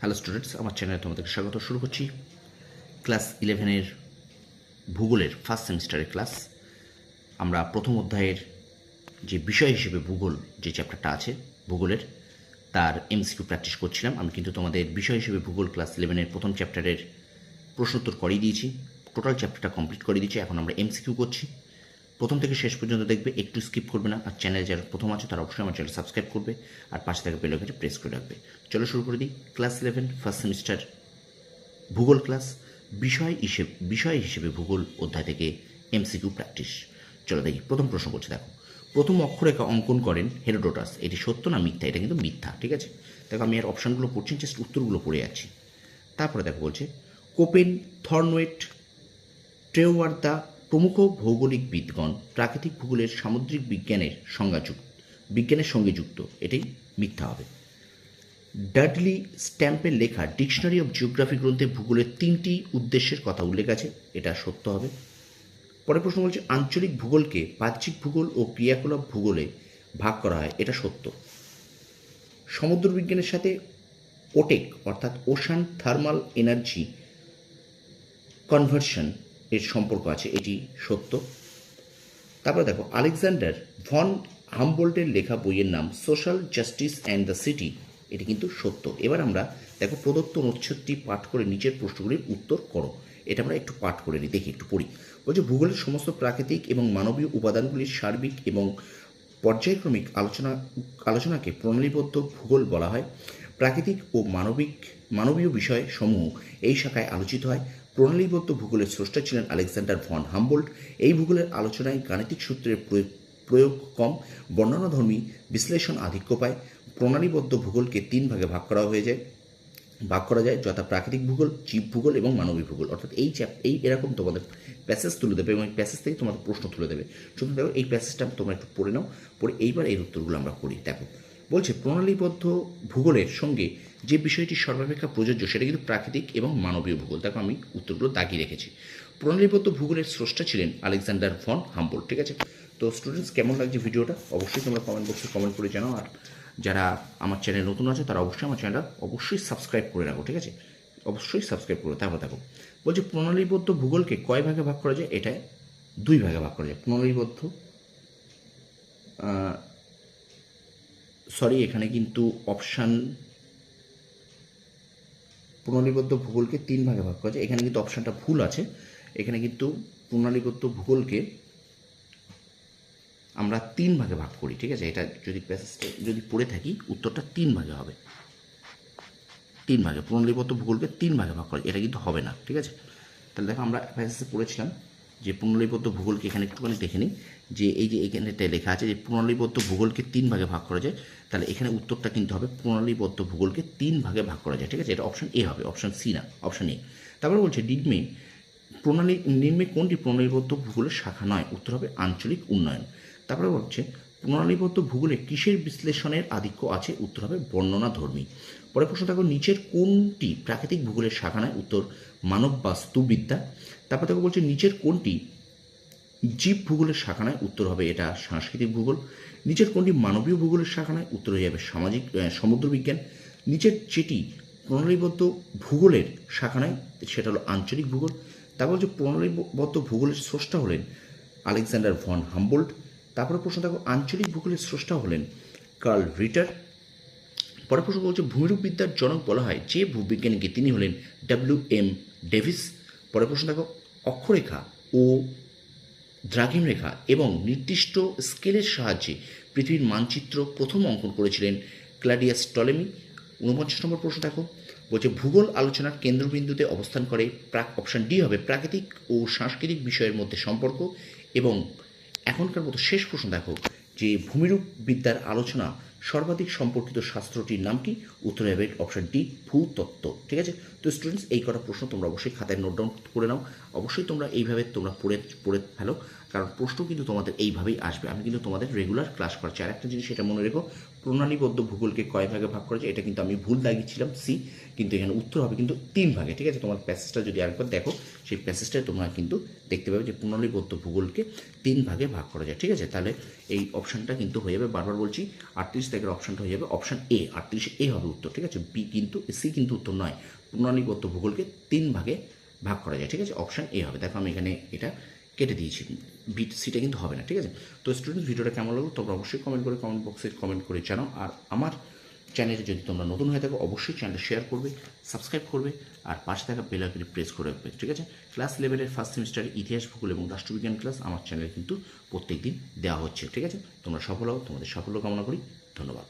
Hello students আমার চ্যানেলে তোমাদেরকে স্বাগত। শুরু করছি ক্লাস ইলেভেনের ভূগোলের ফার্স্ট সেমিস্টারের ক্লাস আমরা প্রথম অধ্যায়ের যে বিষয় হিসেবে ভূগোল যে চ্যাপ্টারটা আছে, ভূগোলের, তার এমসিকিউ প্র্যাকটিস করছিলাম। আমি কিন্তু তোমাদের বিষয় হিসেবে ভূগোল ক্লাস ইলেভেনের প্রথম চ্যাপ্টারের প্রশ্নোত্তর করিয়ে দিয়েছি। টোটাল চ্যাপ্টারটা কমপ্লিট করে দিয়েছি। এখন আমরা এমসিকিউ করছি। প্রথম থেকে শেষ পর্যন্ত দেখবে, একটু স্কিপ করবে না, আর চ্যানেলে যারা প্রথম আছে, তারা অবশ্যই আমার চ্যানেল সাবস্ক্রাইব করবে, আর পাশে থাকা বেল আইকনটা প্রেস করে রাখবে। চলো শুরু করে দিই। ক্লাস ইলেভেন ফার্স্ট সেমিস্টার ভূগোল ক্লাস বিষয় হিসেবে বিষয় হিসেবে ভূগোল অধ্যায় থেকে এমসিকিউ প্র্যাকটিস চলো দেখি, প্রথম প্রশ্ন করছে, দেখো। প্রথম অক্ষরেখা অঙ্কন করেন হেরোডোটাস এটি সত্য না মিথ্যা? এটা কিন্তু মিথ্যা, ঠিক আছে? দেখো, আমি আর অপশানগুলো পড়ছি জাস্ট উত্তরগুলো পড়ে যাচ্ছি। তারপরে দেখো বলছে, কোপেন থর্নওয়েট, ট্রেওয়ার্দা প্রমুখ ভৌগোলিকবিদগণ প্রাকৃতিক ভূগোলের সামুদ্রিক বিজ্ঞানের সংজ্ঞাযুক্ত, বিজ্ঞানের সঙ্গে যুক্ত। এটাই মিথ্যা হবে। ডাডলি স্ট্যাম্পের লেখা ডিকশনারি অফ জিওগ্রাফি গ্রন্থে ভূগোলের তিনটি উদ্দেশ্যের কথা উল্লেখ আছে, এটা সত্য হবে। পরের প্রশ্ন বলছে, আঞ্চলিক ভূগোলকে বাহ্যিক ভূগোল ও ক্রিয়াকলাপ ভূগোলে ভাগ করা হয়, এটা সত্য। সমুদ্র বিজ্ঞানের সাথে ওটেক, অর্থাৎ ওশান থার্মাল এনার্জি কনভার্সন এর সম্পর্ক আছে, এটি সত্য। তারপরে দেখো, আলেকজান্ডার ভন হামবোল্টের লেখা বইয়ের নাম social justice and the city, এটি কিন্তু সত্য। এবার আমরা দেখো, প্রদত্ত অনুচ্ছেদটি পাঠ করে নিচের প্রশ্নগুলির উত্তর করো। এটা আমরা একটু পাঠ করে নিই, দেখি, একটু পড়ি। বলছে, ভূগোলের সমস্ত প্রাকৃতিক এবং মানবীয় উপাদানগুলির সার্বিক এবং পর্যায়ক্রমিক আলোচনা, আলোচনাকে প্রণালীবদ্ধ ভূগোল বলা হয়। প্রাকৃতিক ও মানবিক, মানবীয় বিষয় সমূহ এই শাখায় আলোচিত হয়। প্রণালীবদ্ধ ভূগোলের স্রষ্টা ছিলেন আলেকজান্ডার ভন হামবোল্ট। এই ভূগোলের আলোচনায় গাণিতিক সূত্রের প্রয়োগ প্রয়োগ কম, বর্ণনাধর্মী বিশ্লেষণ আধিক্য পায়। প্রণালীবদ্ধ ভূগোলকে তিন ভাগে ভাগ করা হয়ে যায়। ভাগ করা যায় যথা প্রাকৃতিক ভূগোল, জীব ভূগোল এবং মানবিক ভূগোল। অর্থাৎ এই চ্যাপ এই এরকম তোমাদের প্যাসেজ তুলে দেবে এবং এই প্যাসেজ থেকে তোমাদের প্রশ্ন তুলে দেবে। শুধু দেখো, এই প্যাসেজটা তোমরা একটু পড়ে নাও, পড়ে এইবার এর উত্তরগুলো আমরা করি দেখো বলছে, প্রণালীবদ্ধ ভূগোলের সঙ্গে যে বিষয়টি সর্বাপেক্ষা প্রযোজ্য সেটা কিন্তু প্রাকৃতিক এবং মানবীয় ভূগোল। দেখো আমি উত্তরগুলো দাগিয়ে রেখেছি। প্রণালীবদ্ধ ভূগোলের স্রষ্টা ছিলেন আলেকজান্ডার ভন হাম্বোল ঠিক আছে? তো স্টুডেন্টস কেমন লাগছে ভিডিওটা? অবশ্যই তোমরা কমেন্ট বক্সে কমেন্ট করে জানাও। আর যারা আমার চ্যানেল নতুন আছে, তারা অবশ্যই আমার চ্যানেলটা অবশ্যই সাবস্ক্রাইব করে রাখো, ঠিক আছে? অবশ্যই সাবস্ক্রাইব করো তারপর দেখো। বলছে, প্রণালীবদ্ধ ভূগোলকে কয় ভাগে ভাগ করা যায়? এটা দুই ভাগে ভাগ করা যায়। প্রণালীবদ্ধ সরি, এখানে কিন্তু অপশান প্রণালীবদ্ধ ভূগোলকে তিন ভাগে ভাগ করা এখানে কিন্তু অপশানটা ভুল আছে। এখানে কিন্তু প্রণালীবদ্ধ ভূগোলকে আমরা তিন ভাগে ভাগ করি, ঠিক আছে? এটা যদি যদি পড়ে থাকি, উত্তরটা তিন ভাগে হবে। তিন ভাগে প্রণালীবদ্ধ ভূগোলকে তিন ভাগে ভাগ করা এটা কিন্তু হবে না, ঠিক আছে? তাহলে দেখো আমরা পড়েছিলাম। যে প্রণালীবদ্ধ ভূগোলকে এখানে একটুখানি দেখে নিই, যে এই যে এখানে এটা লেখা আছে যে প্রণালীবদ্ধ ভূগোলকে তিন ভাগে ভাগ করা যায়, তাহলে এখানে উত্তরটা কিন্তু হবে প্রণালীবদ্ধ ভূগোলকে তিন ভাগে ভাগ করা যায়, ঠিক আছে? এটা অপশন এ হবে অপশন সি না অপশন এ তারপরে বলছে ডিগমে প্রণালী নিম্নে কোনটি প্রণালীবদ্ধ ভূগোলের শাখা নয়? উত্তর হবে আঞ্চলিক উন্নয়ন। তারপরে হচ্ছে প্রণালীবদ্ধ ভূগোলে কিসের বিশ্লেষণের আধিক্য আছে? উত্তর হবে বর্ণনা ধর্মী পরে প্রশ্ন থাকবে নিচের কোনটি প্রাকৃতিক ভূগোলের শাখা নয়? উত্তর মানব বাস্তুবিদ্যা তারপর দেখো বলছে, নিচের কোনটি জীব ভূগোলের শাখা নয়? উত্তর হবে এটা সাংস্কৃতিক ভূগোল। নিচের কোনটি মানবীয় ভূগোলের শাখা নয়? উত্তর হয়ে যাবে সামাজিক সমুদ্রবিজ্ঞান সমুদ্র নিচের যেটি প্রণালীবদ্ধ ভূগোলের শাখা নয়, সেটা হলো আঞ্চলিক ভূগোল। তারপর যে প্রণালীবদ্ধ ভূগোলের স্রষ্টা হলেন আলেকজান্ডার ভন হামবোল্ট। তারপরে প্রশ্ন দেখো, আঞ্চলিক ভূগোলের স্রষ্টা হলেন কার্ল রিটার। পরের প্রশ্ন বলছে ভূমিরূপবিদ্যার জনক বলা হয় যে ভূবিজ্ঞানীকে তিনি হলেন ডাব্লিউ এম ডেভিস। পরের প্রশ্ন দেখো, অক্ষরেখা ও দ্রাঘিম রেখা এবং নির্দিষ্ট স্কেলের সাহায্যে পৃথিবীর মানচিত্র প্রথম অঙ্কন করেছিলেন ক্লাডিয়াস টলেমি। ঊনপঞ্চাশ নম্বর প্রশ্ন দেখো, বলছে, ভূগোল আলোচনার কেন্দ্রবিন্দুতে অবস্থান করে প্রাক অপশান ডি হবে প্রাকৃতিক ও সাংস্কৃতিক বিষয়ের মধ্যে সম্পর্ক এবং এখনকার মতো শেষ প্রশ্ন দেখো যে ভূমিরূপ বিদ্যার আলোচনা সর্বাধিক সম্পর্কিত শাস্ত্রটির নাম কি? উত্তর হবে অপশান ডি ভূতত্ত্ব। ঠিক আছে? তো স্টুডেন্টস এই কটা প্রশ্ন তোমরা অবশ্যই খাতায় নোট ডাউন করে নাও। অবশ্যই তোমরা এইভাবে তোমরা পড়ে পড়ে ফেলো। কারণ প্রশ্ন কিন্তু তোমাদের এইভাবেই আসবে। আমি কিন্তু তোমাদের রেগুলার ক্লাস করছি আর একটা জিনিস সেটা মনে রেখো, প্রণালীবদ্ধ ভূগোলকে কয় ভাগে ভাগ করা যায়, এটা কিন্তু আমি ভুল লাগিয়েছিলাম সি, কিন্তু এখানে উত্তর হবে কিন্তু তিন ভাগে, ঠিক আছে? তোমার প্যাসেজটা যদি আরেকবার দেখো, সেই প্যাসেজটায় তোমরা কিন্তু দেখতে পাবে যে প্রণালীবদ্ধ ভূগোলকে তিন ভাগে ভাগ করা যায়, ঠিক আছে? তাহলে এই অপশানটা কিন্তু হয়ে যাবে, বারবার বলছি, আটত্রিশ থেকে অপশানটা হয়ে যাবে অপশান এ আটত্রিশে এ হবে উত্তর, ঠিক আছে? বি কিন্তু সি কিন্তু উত্তর নয়, প্রণালীবদ্ধ ভূগোলকে তিন ভাগে ভাগ করা যায়, ঠিক আছে? অপশান এ হবে। দেখো, আমি এখানে এটা কেটে দিয়েছি। সিটা কিন্তু হবে না, ঠিক আছে? তো স্টুডেন্ট ভিডিওটা কেমন লাগল তোমরা অবশ্যই কমেন্ট করে কমেন্ট বক্সে কমেন্ট করে জানাও। আর আমার চ্যানেলে যদি তোমরা নতুন হয়ে থাকো, অবশ্যই চ্যানেলটা শেয়ার করবে সাবস্ক্রাইব করবে, আর পাশে থাকা বেল আইকনে প্রেস করে রাখবে, ঠিক আছে? ক্লাস লেভেলের ফার্স্ট সেমিস্টারের ইতিহাস, ভূগোল এবং রাষ্ট্রবিজ্ঞান ক্লাস আমার চ্যানেলে কিন্তু প্রত্যেক দিন দেওয়া হচ্ছে, ঠিক আছে? তোমরা সফল হও, তোমাদের সাফল্য কামনা করি, ধন্যবাদ।